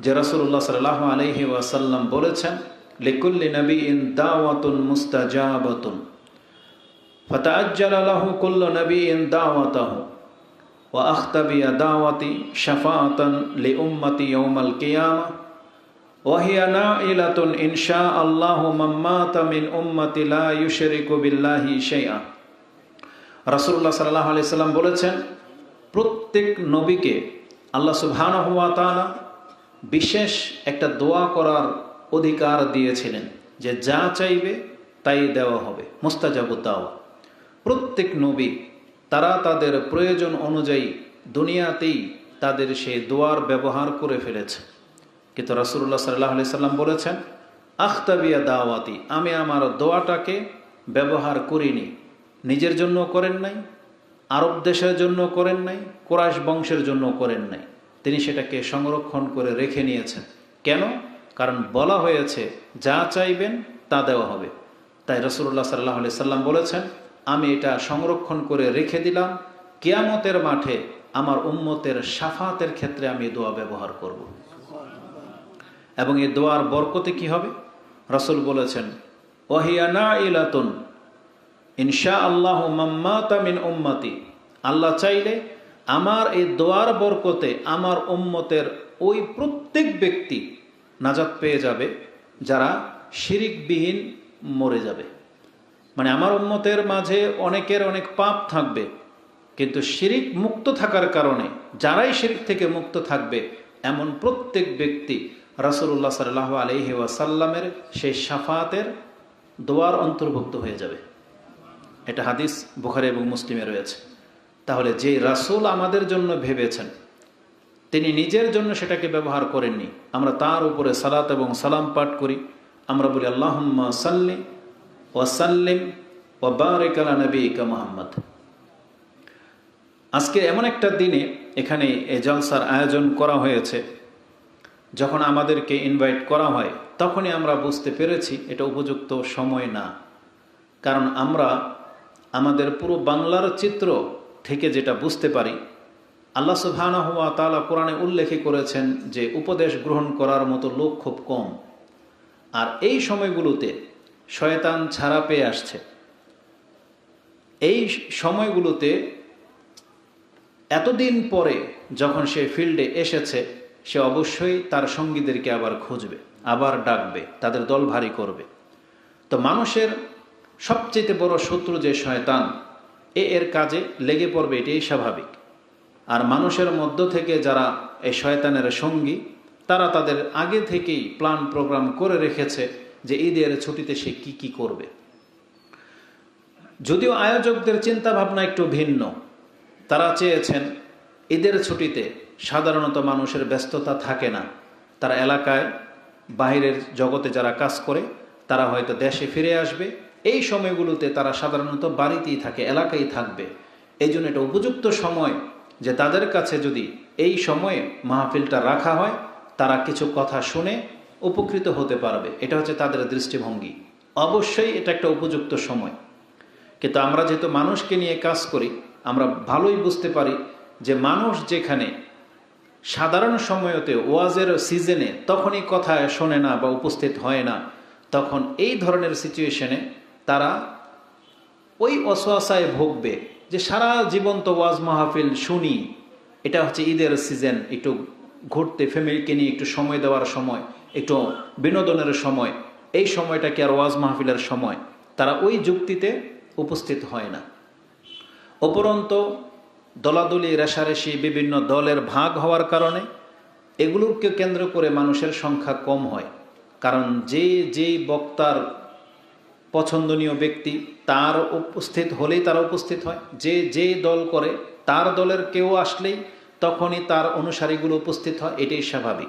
যে রসুল্লাহ সাল্লাহ আলহি ওয়াসাল্লাম বলেছেন লিকুল্লি নবী ইন দাওয়াতুন মুস্তাজাবাতুন ফতাজ্জাল আলাহু কুল্ল নবী ইন দাওয়াতাহু ওয়া আখতাবিয়া দাওয়াতি শাফাআতান লি উম্মতি ইয়াউমাল কিয়ামা وهي نائلة إن شاء الله من مات من أمتي لا يشرك بالله شيئا রাসূলুল্লাহ সাল্লাল্লাহু আলাইহি সাল্লাম বলেছেন প্রত্যেক নবীকে আল্লাহ সুবহানাহু ওয়া তাআলা বিশেষ একটা দোয়া করার অধিকার দিয়েছিলেন যে যা চাইবে তাই দেওয়া হবে মুস্তাজাবুদ দাওয়া। প্রত্যেক নবী তারা তাদের প্রয়োজন অনুযায়ী দুনিয়াতেই তাদের সেই দোয়ার ব্যবহার করে ফেলেছে। কিন্তু রাসুল্লাহ সাল্লাহ আলি সাল্লাম বলেছেন, আখতাবিয়া দাওয়াতি, আমি আমার দোয়াটাকে ব্যবহার করিনি। নিজের জন্য করেন নাই, আরব দেশের জন্য করেন নাই কোরআশ বংশের জন্য করেন নাই। তিনি সেটাকে সংরক্ষণ করে রেখে নিয়েছেন। কেন? কারণ বলা হয়েছে, যা চাইবেন তা দেওয়া হবে। তাই রসুল্লাহ সাল্লাহ আলি সাল্লাম বলেছেন, আমি এটা সংরক্ষণ করে রেখে দিলাম, কেয়ামতের মাঠে আমার উম্মতের সাফাতের ক্ষেত্রে আমি দোয়া ব্যবহার করব। এবং এই দোয়ার বরকতে কি হবে? রসুল বলেছেন ওহিয়ানা ইলাতুন ইনশা আল্লাহ মাম্মাতামিন উম্মাতি। আল্লাহ চাইলে আমার এই দোয়ার বরকতে আমার উম্মতের ওই প্রত্যেক ব্যক্তি নাজাত পেয়ে যাবে, যারা শিরিকবিহীন মরে যাবে। মানে আমার উম্মতের মাঝে অনেকের অনেক পাপ থাকবে, কিন্তু শিরিক মুক্ত থাকার কারণে, যারাই শিরিক থেকে মুক্ত থাকবে, এমন প্রত্যেক ব্যক্তি রাসুল্লাহ সাল্লাহ আলহি ওয়াসাল্লামের সেই সাফাতের দোয়ার অন্তর্ভুক্ত হয়ে যাবে। এটা হাদিস বুখারি এবং মুসলিমে রয়েছে। তাহলে যে রাসুল আমাদের জন্য ভেবেছেন, তিনি নিজের জন্য সেটাকে ব্যবহার করেননি। আমরা তার উপরে সালাত এবং সালাম পাঠ করি। আমরা বলি আল্লাহ সাল্লি ওয়াসাল্লিম ও বারেকালা নবী কা মোহাম্মদ। আজকে এমন একটা দিনে এখানে এ জলসার আয়োজন করা হয়েছে। যখন আমাদেরকে ইনভাইট করা হয়, তখনই আমরা বুঝতে পেরেছি এটা উপযুক্ত সময় না। কারণ আমরা, আমাদের পুরো বাংলার চিত্র থেকে যেটা বুঝতে পারি, আল্লাহ সুবহানা তালা কোরআনে উল্লেখে করেছেন যে উপদেশ গ্রহণ করার মতো লোক খুব কম। আর এই সময়গুলোতে শয়তান ছাড়া পেয়ে আসছে। এই সময়গুলোতে এতদিন পরে যখন সে ফিল্ডে এসেছে, সে অবশ্যই তার সঙ্গীদেরকে আবার খুঁজবে, আবার ডাকবে, তাদের দল ভারী করবে। তো মানুষের সবচেয়ে বড় শত্রু যে শয়তান এ এর কাজে লেগে পড়বে এটাই স্বাভাবিক। আর মানুষের মধ্য থেকে যারা এই শয়তানের সঙ্গী, তারা তাদের আগে থেকেই প্ল্যান প্রোগ্রাম করে রেখেছে যে ঈদের ছুটিতে সে কি কি করবে। যদিও আয়োজকদের চিন্তা ভাবনা একটু ভিন্ন, তারা চেয়েছেন ঈদের ছুটিতে সাধারণত মানুষের ব্যস্ততা থাকে না। তারা এলাকায় বাহিরের জগতে যারা কাজ করে, তারা হয়তো দেশে ফিরে আসবে এই সময়গুলোতে তারা সাধারণত বাড়িতেই থাকে, এলাকায় থাকবে। এই জন্য এটা উপযুক্ত সময় যে তাদের কাছে যদি এই সময়ে মাহফিলটা রাখা হয়, তারা কিছু কথা শুনে উপকৃত হতে পারবে। এটা হচ্ছে তাদের দৃষ্টিভঙ্গি। অবশ্যই এটা একটা উপযুক্ত সময়। কিন্তু আমরা যেহেতু মানুষকে নিয়ে কাজ করি, আমরা ভালোই বুঝতে পারি যে মানুষ যেখানে সাধারণ সময়তে ওয়াজের সিজনে তখনই কথা শোনে না বা উপস্থিত হয় না, তখন এই ধরনের সিচুয়েশনে তারা ওই অসহায় ভোগবে যে সারা জীবন তো ওয়াজ মাহফিল শুনি। এটা হচ্ছে ঈদের সিজন একটু ঘুরতে ফ্যামিলিকে নিয়ে একটু সময় দেওয়ার সময়, একটু বিনোদনের সময়, এই সময়টা কি আর ওয়াজ মাহফিলের সময়। তারা ওই যুক্তিতে উপস্থিত হয় না। উপরন্ত দলাদলি, রেশারেশি, বিভিন্ন দলের ভাগ হওয়ার কারণে এগুলোকে কেন্দ্র করে মানুষের সংখ্যা কম হয়। কারণ যে যেই বক্তার পছন্দনীয় ব্যক্তি, তার উপস্থিত হলেই তারা উপস্থিত হয়। যে যে দল করে, তার দলের কেউ আসলেই তখনই তার অনুসারীগুলো উপস্থিত হয়, এটাই স্বাভাবিক।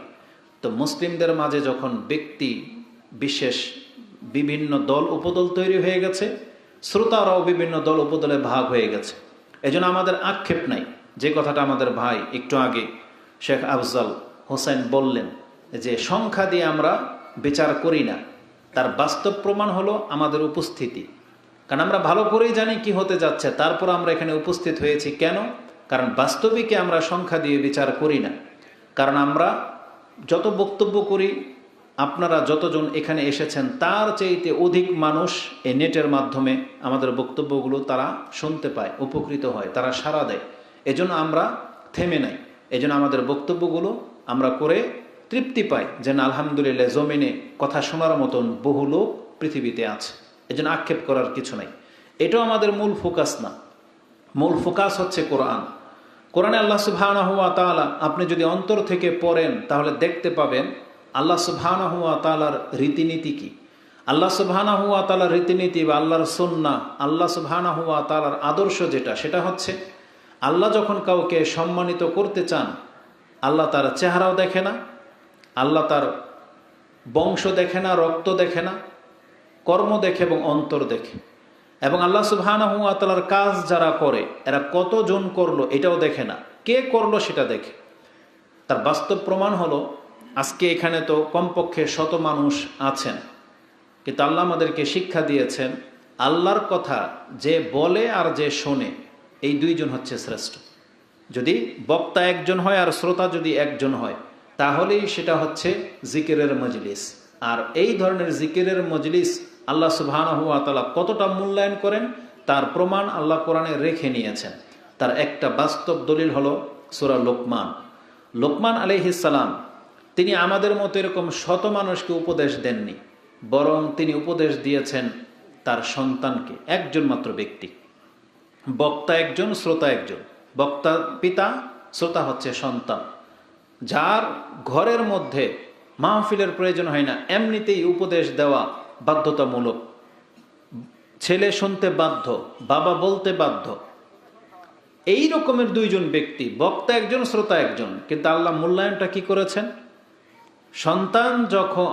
তো মুসলিমদের মাঝে যখন ব্যক্তি বিশেষ বিভিন্ন দল, উপদল তৈরি হয়ে গেছে, শ্রোতারাও বিভিন্ন দল, উপদলে ভাগ হয়ে গেছে। এজন্য আমাদের আক্ষেপ নাই। যে কথাটা আমাদের ভাই একটু আগে শেখ আফজাল হোসেন বললেন যে, সংখ্যা দিয়ে আমরা বিচার করি না। তার বাস্তব প্রমাণ হলো আমাদের উপস্থিতি। কারণ আমরা ভালো করেই জানি কি হতে যাচ্ছে, তারপর আমরা এখানে উপস্থিত হয়েছি কেন? কারণ বাস্তবিকে আমরা সংখ্যা দিয়ে বিচার করি না। কারণ আমরা যত বক্তব্য করি, আপনারা যতজন এখানে এসেছেন, তার চাইতে অধিক মানুষ এই নেটের মাধ্যমে আমাদের বক্তব্যগুলো তারা শুনতে পায়, উপকৃত হয়, তারা সাড়া দেয়। এজন্য আমরা থেমে নাই। এজন্য আমাদের বক্তব্যগুলো আমরা করে তৃপ্তি পাই যে না আলহামদুলিল্লাহ জমিনে কথা শোনার মতন বহু লোক পৃথিবীতে আছে। এজন্য আক্ষেপ করার কিছু নাই। এটাও আমাদের মূল ফোকাস না। মূল ফোকাস হচ্ছে কোরআন। কোরআনে আল্লাহ তাআলা, আপনি যদি অন্তর থেকে পড়েন, তাহলে দেখতে পাবেন আল্লাহ সুবহানাহু ওয়া তাআলার রীতিনীতি কি। আল্লাহ সুবহানাহু ওয়া তাআলার রীতিনীতি বা আল্লাহর সুন্নাহ, আল্লাহ সুবহানাহু ওয়া তাআলার আদর্শ যেটা, সেটা হচ্ছে আল্লাহ যখন কাউকে সম্মানিত করতে চান, আল্লাহ তার চেহারাও দেখে না আল্লাহ তার বংশ দেখে না, রক্ত দেখে না, কর্ম দেখে এবং অন্তর দেখে। এবং আল্লাহ সুবহানাহু ওয়া তাআলার কাজ যারা করে, এরা কতজন করল এটাও দেখে না। কে করল সেটা দেখে। তার বাস্তব প্রমাণ হলো, আজকে এখানে তো কমপক্ষে শত মানুষ আছেন, কিন্তু আল্লাহ আমাদেরকে শিক্ষা দিয়েছেন, আল্লাহর কথা যে বলে আর যে শোনে, এই দুইজন হচ্ছে শ্রেষ্ঠ। যদি বক্তা একজন হয় আর শ্রোতা যদি একজন হয় তাহলেই সেটা হচ্ছে জিকিরের মজলিস। আর এই ধরনের জিকিরের মজলিস আল্লাহ সুবহানাহু কতটা মূল্যায়ন করেন, তার প্রমাণ আল্লাহ কোরআনে রেখে নিয়েছেন। তার একটা বাস্তব দলিল হলো সূরা লোকমান। লোকমান আলাইহিস সালাম, তিনি আমাদের মতো এরকম শত মানুষকে উপদেশ দেননি, বরং তিনি উপদেশ দিয়েছেন তার সন্তানকে, একজন মাত্র ব্যক্তি। বক্তা একজন, শ্রোতা একজন। বক্তা পিতা, শ্রোতা হচ্ছে সন্তান। যার ঘরের মধ্যে মাহফিলের প্রয়োজন হয় না, এমনিতেই উপদেশ দেওয়া বাধ্যতামূলক। ছেলে শুনতে বাধ্য, বাবা বলতে বাধ্য। এই রকমের দুইজন ব্যক্তি, বক্তা একজন, শ্রোতা একজন, কিন্তু আল্লাহ মূল্যায়নটা কি করেছেন? সন্তান যখন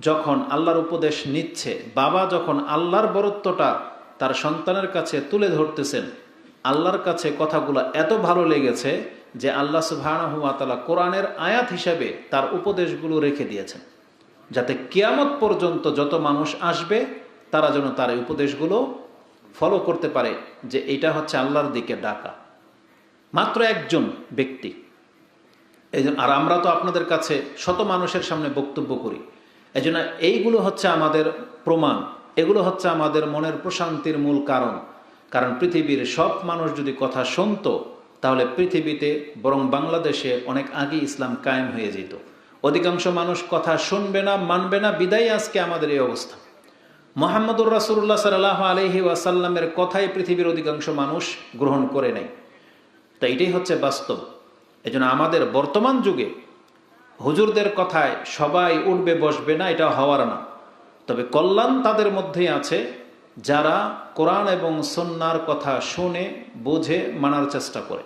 যখন আল্লাহর উপদেশ নিচ্ছে, বাবা যখন আল্লাহর বরত্বটা তার সন্তানের কাছে তুলে ধরতেছেন, আল্লাহর কাছে কথাগুলো এত ভালো লেগেছে যে আল্লাহ সুবহানাহু ওয়া তাআলা কোরআনের আয়াত হিসাবে তার উপদেশগুলো রেখে দিয়েছেন, যাতে কিয়ামত পর্যন্ত যত মানুষ আসবে, তারা যেন তার এই উপদেশগুলো ফলো করতে পারে যে এটা হচ্ছে আল্লাহর দিকে ডাকা। মাত্র একজন ব্যক্তি। এই আর আমরা তো আপনাদের কাছে শত মানুষের সামনে বক্তব্য করি। এই জন্য এইগুলো হচ্ছে আমাদের প্রমাণ। এগুলো হচ্ছে আমাদের মনের প্রশান্তির মূল কারণ। কারণ পৃথিবীর সব মানুষ যদি কথা শুনতো তাহলে পৃথিবীতে বরং বাংলাদেশে অনেক আগে ইসলাম কায়েম হয়ে যেত। অধিকাংশ মানুষ কথা শুনবে না, মানবে না, বিদায় আজকে আমাদের এই অবস্থা। মোহাম্মদুর রাসুল্লাহ সাল্লাহ আলহি ওয়াসাল্লামের কথাই পৃথিবীর অধিকাংশ মানুষ গ্রহণ করে নেয়। তো এটাই হচ্ছে বাস্তব। এই আমাদের বর্তমান যুগে হুজুরদের কথায় সবাই উঠবে, বসবে না, এটা হওয়ার না। তবে কল্যাণ তাদের মধ্যেই আছে। যারা কোরআন এবং সন্ন্যার কথা শুনে, বুঝে, মানার চেষ্টা করে।